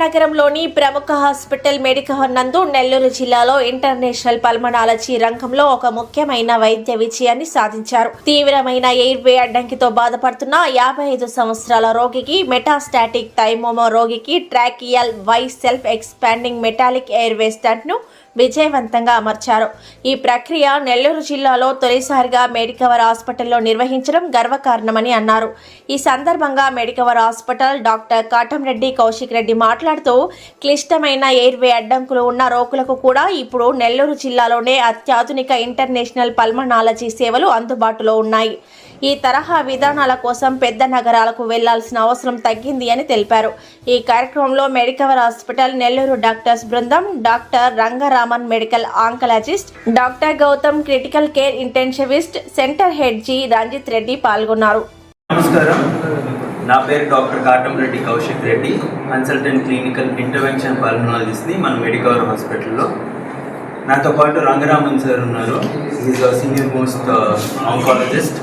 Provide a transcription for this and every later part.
నగరంలోని ప్రముఖ hospital medical నందు నెల్లూరు జిల్లాలో ఇంటర్నేషనల్ పల్మనాలజీ రంగంలో ఒక ముఖ్యమైన వైద్య విజయాన్ని సాధించారు. తీవ్రమైన ఎయిర్వే అడ్డంకితో బాధపడుతున్న యాభై ఐదు సంవత్సరాల రోగికి మెటాస్టాటిక్ థైమోమో రోగికి tracheal Y self expanding metallic airway స్టంట్ను విజయవంతంగా అమర్చారు. ఈ ప్రక్రియ నెల్లూరు జిల్లాలో తొలిసారిగా మెడికవర్ హాస్పిటల్లో నిర్వహించడం గర్వకారణమని అన్నారు. ఈ సందర్భంగా Medicover hospital doctor Katamreddy Kaushik Reddy మాట్లాడుతూ క్లిష్టమైన ఎయిర్వే అడ్డంకులు ఉన్న రోగులకు కూడా ఇప్పుడు నెల్లూరు జిల్లాలోనే అత్యాధునిక ఇంటర్నేషనల్ పల్మనాలజీ సేవలు అందుబాటులో ఉన్నాయి. ఈ తరహా విధానాల కోసం పెద్ద నగరాలకు వెళ్ళాల్సిన అవసరం తగ్గింది అని తెలిపారు. ఈ కార్యక్రమంలో మెడికవర్ హాస్పిటల్ నెల్లూరు డాక్టర్స్ బృందం doctor Rangaraman medical oncologist doctor Gautam critical care intensivist centre head G Ranjith Reddy పాల్గొన్నారు. నమస్కారం. నా పేరు doctor Katam Reddy Kaushik Reddy. Consultant clinical intervention పల్మనాలజిస్ట్ని మన మెడికవర్ హాస్పిటల్లో. నాతో పాటు రంగరామన్ సార్ ఉన్నారు. ఈజ్ సీనియర్ మోస్ట్ ఆంకాలజిస్ట్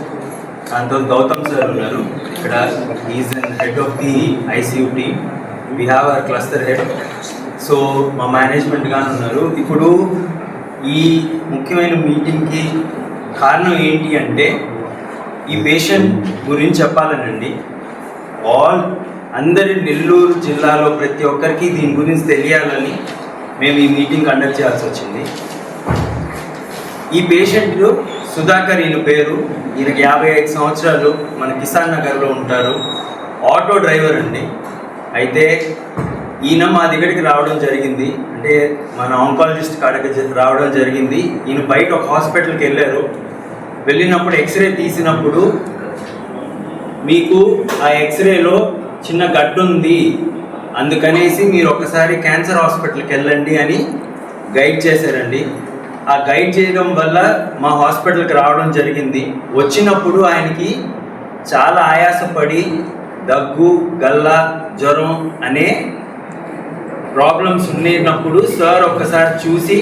దాంతో గౌతమ్ సార్ ఉన్నారు. ఇక్కడ is head of the ICU team we have our cluster head so మా మేనేజ్మెంట్ గాను ఉన్నారు. ఇప్పుడు ఈ ముఖ్యమైన మీటింగ్కి కారణం ఏంటి అంటే ఈ పేషెంట్ గురించి చెప్పాలనండి. ఆల్ అందరి నెల్లూరు జిల్లాలో ప్రతి ఒక్కరికి దీని గురించి తెలియాలని మేము ఈ మీటింగ్ కండక్ట్ చేయాల్సి వచ్చింది. ఈ పేషెంట్ సుధాకర్ ఈయన పేరు. ఈయనకి యాభై ఐదు సంవత్సరాలు మన కిసాన్ నగర్లో ఉంటారు. ఆటో డ్రైవర్ అండి. అయితే ఈయన మా దగ్గరికి రావడం జరిగింది. అంటే మన ఆంకాలజిస్ట్ కాడకి రావడం జరిగింది. ఈయన బయట ఒక హాస్పిటల్కి వెళ్ళారు. వెళ్ళినప్పుడు ఎక్స్రే తీసినప్పుడు మీకు ఆ ఎక్స్రేలో చిన్న గడ్డు ఉంది. అందుకనేసి మీరు ఒకసారి క్యాన్సర్ హాస్పిటల్కి వెళ్ళండి అని గైడ్ చేశారండి. ఆ గైడ్ చేయడం వల్ల మా హాస్పిటల్కి రావడం జరిగింది. వచ్చినప్పుడు ఆయనకి చాలా ఆయాసపడి దగ్గు గల్ల జ్వరం అనే ప్రాబ్లమ్స్ ఉన్నప్పుడు సార్ ఒక్కసారి చూసి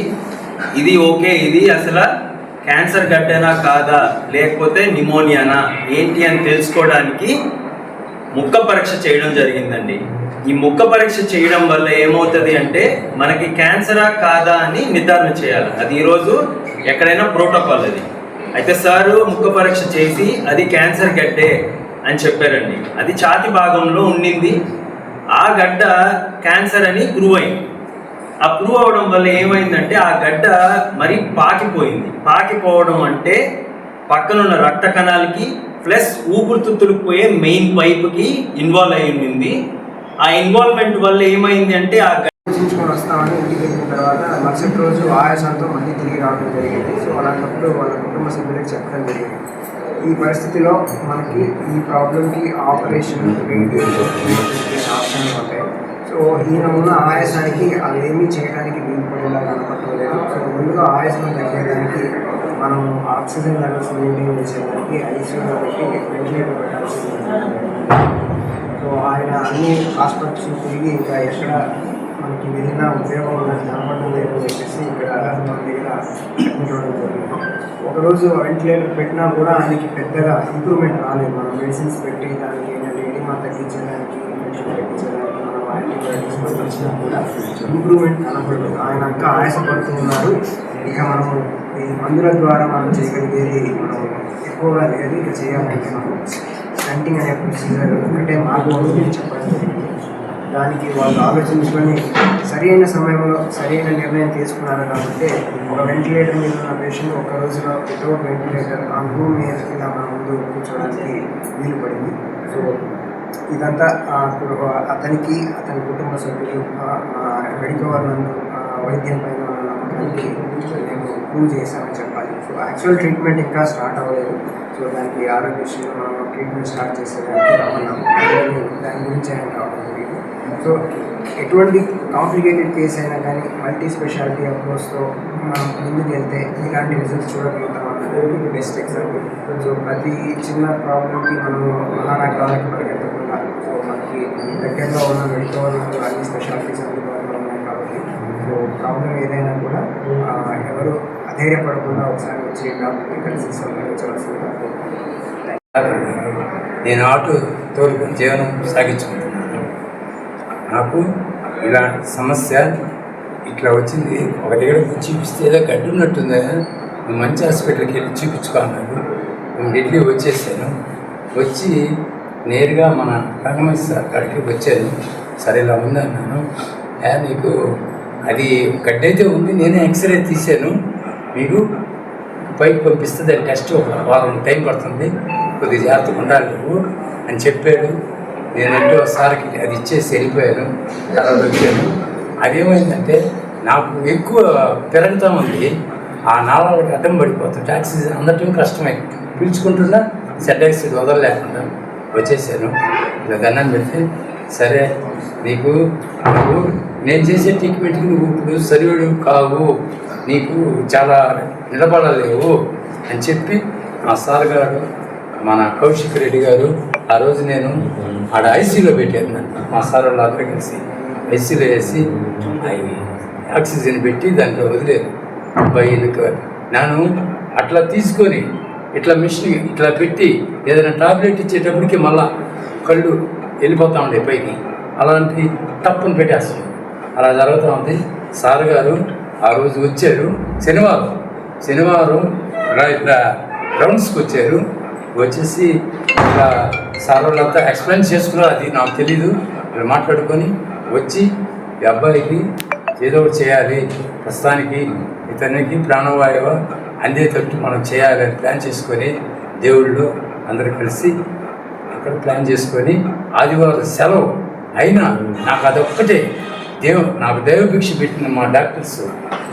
ఇది ఓకే ఇది అసలు క్యాన్సర్ గడ్డనా కాదా లేకపోతే నిమోనియానా ఏంటి అని తెలుసుకోవడానికి ముక్క పరీక్ష చేయడం జరిగిందండి. ఈ ముక్క పరీక్ష చేయడం వల్ల ఏమవుతుంది అంటే మనకి క్యాన్సరా కాదా అని నిర్ధారణ చేయాలి. అది ఈరోజు ఎక్కడైనా ప్రోటోకాల్ అది. అయితే సారు ముక్క పరీక్ష చేసి అది క్యాన్సర్ గడ్డే అని చెప్పారండి. అది ఛాతి భాగంలో ఉండింది. ఆ గడ్డ క్యాన్సర్ అని ప్రూవ్ అయింది. ఆ ప్రూవ్ అవడం వల్ల ఏమైందంటే ఆ గడ్డ మరి పాకిపోయింది. పాకిపోవడం అంటే పక్కనున్న రక్త కణాలకి ప్లస్ ఊపిరితిత్తులకు పోయే మెయిన్ పైప్కి ఇన్వాల్వ్ అయి ఉండింది ఆ ఇన్వాల్వ్మెంట్ వల్ల ఏమైంది అంటే ఆ గడ్డ వస్తామని ఇంటికి వెళ్ళిన తర్వాత మరుసటి రోజు ఆయాసంతో మళ్ళీ తిరిగి రావడం జరిగింది. సో అలాంటప్పుడు వాళ్ళ కుటుంబ సభ్యులకు చెప్పడం జరిగింది. ఈ పరిస్థితిలో మనకి ఈ ప్రాబ్లంకి ఆపరేషన్ రేడియేషన్ ఆప్షన్లు ఉంటాయి. సో ఈయన ఉన్న ఆయాసానికి అది ఏమీ చేయడానికి వీలు పడేలా కనపడలేదు సో ముందుగా ఆయాసం తగ్గడానికి మనం ఆక్సిజన్ లెవెల్స్ మెయింటైన్ చేసేదానికి ఐసీయూలో పెట్టి వెంటిలేటర్ పెట్టాల్సింది సో ఆయన అన్ని హాస్పిటల్స్ తిరిగి ఇంకా ఎక్కడ మనకి వెళ్ళినా ఉపయోగం ఉన్నది కనపడడం లేదని చెప్పేసి ఇక్కడ మన దగ్గర ఉండడం జరిగింది. ఒకరోజు వెంటిలేటర్ పెట్టినా కూడా ఆయనకి పెద్దగా ఇంప్రూవ్మెంట్ రాలేదు. మనం మెడిసిన్స్ పెట్టి దానికి ఏంటంటే ఎడిమా తగ్గించడానికి ఇన్ఫెక్షన్ తగ్గించడానికి మనం యాంటీబయాటిక్స్ పంపించినా కూడా ఇంప్రూవ్మెంట్ కనపడలేదు. ఆయన ఇంకా ఆయాసపడుతూ ఉన్నారు. ఇక మనం ఈ మందుల ద్వారా మనం చేయగలిగేది మనం ఎక్కువగా లేదు ఇక చేయాలనుకున్నాము మనం స్టంటింగ్ అనే ప్రొసీజర్ ఒకటే మార్గం నేను చెప్పడం జరిగింది దానికి వాళ్ళు ఆలోచించుకొని సరైన సమయంలో సరైన నిర్ణయం తీసుకున్నారు కాబట్టి ఒక వెంటిలేటర్ మీద ఉన్న పేషెంట్ ఒక రోజులో వితౌట్ వెంటిలేటర్ ఆ రూమ్ మీద ఇలా మన ముందు కూర్చోడానికి వీలు పడింది. సో ఇదంతా అతనికి అతని కుటుంబ సభ్యులు మెడికల్ నందు వైద్యం పైన నమ్మకానికి మేము ప్రూవ్ చేశామని చెప్పాలి. సో యాక్చువల్ ట్రీట్మెంట్ ఇంకా స్టార్ట్ అవ్వలేదు. సో దానికి ఆరోగ్యశ్రీలో మనం ట్రీట్మెంట్ స్టార్ట్ చేసేదానికి రమ్మన్నాం దాని గురించి ఆయన రావడం జరిగింది సో ఎటువంటి కాంప్లికేటెడ్ కేసు అయినా కానీ మల్టీ స్పెషాలిటీ అప్రోచ్తో మనం ముందుకు వెళ్తే ఇలాంటి రిజల్ట్స్ చూడగలుగుతాం అన్నది బెస్ట్ ఎగ్జాంపుల్ సో ప్రతి చిన్న ప్రాబ్లమ్కి మనము మహానగరాలకు పరిగెత్తకుండా సో మనకి దగ్గరలో ఉన్న మెడికల్ అన్ని స్పెషాలిటీస్ అందుబాటులో ఉన్నాయి. కాబట్టి సో ప్రాబ్లం ఏదైనా కూడా ఎవరు అధైర్యపడకుండా ఒకసారి వచ్చి డాక్టర్ని కలిసి సంప్రదించవలసిందిగా నేను ఆటో జీవనం సాగించుకుంటున్నాను. నాకు ఇలా సమస్య ఇట్లా వచ్చింది ఒక దగ్గర చూపిస్తే ఏదో గడ్డి ఉన్నట్టుంది. నువ్వు మంచి హాస్పిటల్కి వెళ్ళి చూపించుకో అన్నాడు నేను ఢిల్లీ వచ్చేసాను. వచ్చి నేరుగా మన రంగమేశ్ అక్కడికి కాడికి వచ్చాను. సరే ఇలా ఉందన్నాను. నీకు అది గడ్డైతే ఉంది నేనే ఎక్స్రే తీశాను. మీకు పైకి పంపిస్తే దాని టెస్ట్ ఒక వారం టైం పడుతుంది. కొద్దిగా జాగ్రత్తగా ఉండాలి నువ్వు అని చెప్పాడు. నేనంటూ సార్కి అది ఇచ్చేసి వెళ్ళిపోయాను తర్వాత వచ్చాను. అదేమైందంటే నాకు ఎక్కువ పెరగతా ఉంది. ఆ నాళాలకు అడ్డం పడిపోతుంది టాక్సీ అందటం కష్టమే. పీల్చుకుంటున్నా సెట్ ఆక్సిడ్ వదలలేకుండా వచ్చేసాను. ఇలా దండం పెడితే సరే నీకు నువ్వు నేను చేసే ట్రీట్మెంట్కి నువ్వు ఇప్పుడు సరివడు కావు నీకు చాలా నిలబడలేవు అని చెప్పి మా సార్ గారు మన కౌశిక్ రెడ్డి గారు ఆ రోజు నేను ఆడ ఐసీలో పెట్టాను మా సార్ వాళ్ళు అందరూ కలిసి ఐసీలో వేసి ఆక్సిజన్ పెట్టి దాంట్లో వదిలేదు అబ్బాయి నేను అట్లా తీసుకొని ఇట్లా మిషన్ ఇట్లా పెట్టి ఏదైనా టాబ్లెట్ ఇచ్చేటప్పటికి మళ్ళా కళ్ళు వెళ్ళిపోతూ ఉండే పైకి. అలాంటి తప్పును పెట్టేస్తుంది అలా జరుగుతూ ఉంది. సార్ గారు ఆ రోజు వచ్చారు. శనివారం శనివారం ఇలా రౌండ్స్కి వచ్చారు. వచ్చేసి ఇలా సార్ వాళ్ళంతా ఎక్స్ప్లెయిన్ చేసుకున్నారు. అది నాకు తెలీదు. ఇలా మాట్లాడుకొని వచ్చి ఈ అబ్బాయికి ఏదో ఒకటి చేయాలి. ప్రస్తుతానికి ఇతనికి ప్రాణవాయువు అందేటట్టు మనం చేయాలని ప్లాన్ చేసుకొని దేవుళ్ళు అందరూ కలిసి అక్కడ ప్లాన్ చేసుకొని ఆదివారం సెలవు అయినా నాకు అదొక్కటే. దేవ నాకు దైవభిక్ష పెట్టిన మా డాక్టర్స్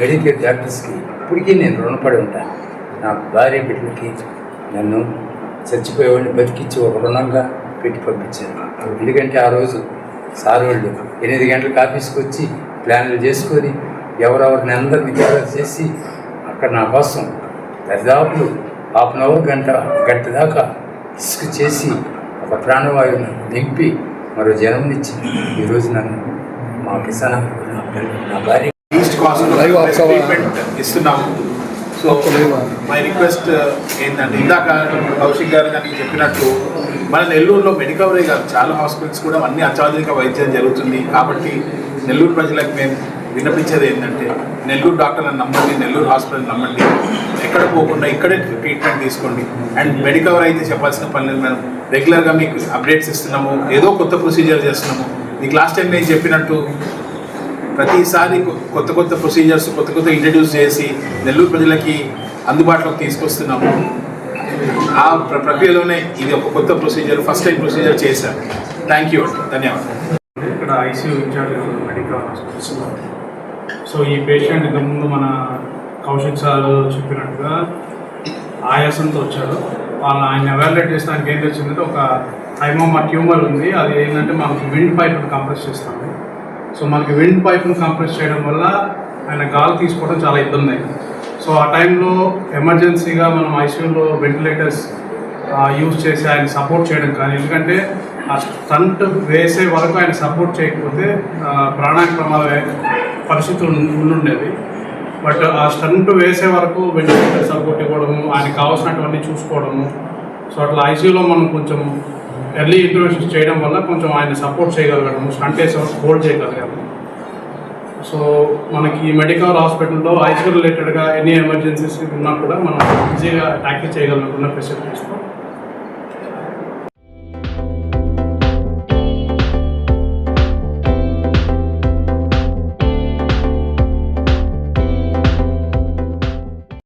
మెడికల్ డాక్టర్స్కి ఇప్పటికీ నేను రుణపడి ఉంటాను. నా భార్య బిడ్డలకి నన్ను చచ్చిపోయేవాడిని బతికించి ఒక రుణంగా పెట్టి పంపించాను ఎందుకంటే ఆ రోజు సార్ వాళ్ళు ఎనిమిది గంటలకు ఆఫీస్కి వచ్చి ప్లాన్లు చేసుకొని ఎవరెవరిని అందరినీ గ్యాదర్ చేసి అక్కడ నా కోసం దరిదాపులు హాఫ్ అన్ అవర్ గంట గంట దాకా ఇసుక చేసి ఒక ప్రాణవాయువును నింపి మరో జన్మనిచ్చి ఈరోజు నన్ను కిసాన్ నా పిల్ల- నా భార్య ఈస్ట్ కాస్ట్ ట్రీట్మెంట్ ఇస్తున్నాము సో మై రిక్వెస్ట్ ఏంటంటే ఇందాక కౌశిక్ గారు కానీ చెప్పినట్టు మన నెల్లూరులో మెడికవరీ గారు చాలా హాస్పిటల్స్ కూడా అన్ని అత్యాధునిక వైద్యం జరుగుతుంది. కాబట్టి నెల్లూరు ప్రజలకు మేము విన్నపించేది ఏంటంటే నెల్లూరు డాక్టర్లను నమ్మండి నెల్లూరు హాస్పిటల్ నమ్మండి. ఎక్కడ పోకుండా ఇక్కడే ట్రీట్మెంట్ తీసుకోండి. అండ్ మెడికవర్ అయితే చెప్పాల్సిన పని లేదు మేము రెగ్యులర్గా మీకు అప్డేట్స్ ఇస్తున్నాము ఏదో కొత్త ప్రొసీజర్ చేస్తున్నాము. మీకు లాస్ట్ టైం నేను చెప్పినట్టు ప్రతిసారి కొత్త కొత్త ప్రొసీజర్స్ కొత్త కొత్త ఇంట్రడ్యూస్ చేసి నెల్లూరు ప్రజలకి అందుబాటులోకి తీసుకొస్తున్నాము. ఆ ప్రక్రియలోనే ఇది ఒక కొత్త ప్రొసీజర్ ఫస్ట్ టైం ప్రొసీజర్ చేశారు థ్యాంక్ యూ ధన్యవాదాలు. ఇక్కడ ICU incharge medical hospitals so ఈ పేషెంట్ ఇంతకుముందు మన కౌశిక్ సార్ చెప్పినట్టుగా ఆయాసంతో వచ్చారు వాళ్ళ ఆయన ఎవాల్యుయేట్ చేసినానికి ఏం తెచ్చిందంటే ఒక హైమోమా ట్యూమర్ ఉంది. అది ఏంటంటే మనకి విండ్ పైప్ని కంప్రెస్ చేస్తాము. సో మనకి విండ్ పైప్ను కంప్రెస్ చేయడం వల్ల ఆయన గాలి తీసుకోవడం చాలా ఇబ్బంది అయింది. సో ఆ టైంలో ఎమర్జెన్సీగా మనం ఐసీయూలో వెంటిలేటర్స్ యూజ్ చేసి ఆయన సపోర్ట్ చేయడం కానీ ఎందుకంటే ఆ స్టంట్ వేసే వరకు ఆయన సపోర్ట్ చేయకపోతే ఆ, ప్రమాద పరిస్థితులు ఉండుండేవి. బట్ ఆ స్టంట్ వేసే వరకు వెంటిలేటర్ సపోర్ట్ ఇవ్వడము ఆయనకు కావాల్సినటువంటి చూసుకోవడము. సో అట్లా ఐసీయూలో మనం కొంచెం ఎర్లీ ఇంటర్వెన్షన్ చేయడం వల్ల కొంచెం ఆయన సపోర్ట్ చేయగలగడము స్టంట్ వేసే వరకు హోల్డ్ చేయగలిగాము. సో మనకి మెడికల్ హాస్పిటల్లో ఐసీయూ రిలేటెడ్గా ఎనీ ఎమర్జెన్సీస్ ఉన్నా కూడా మనం ఈజీగా ట్యాకిల్ చేయగలుగుతున్న ఫెసిలిటీస్తో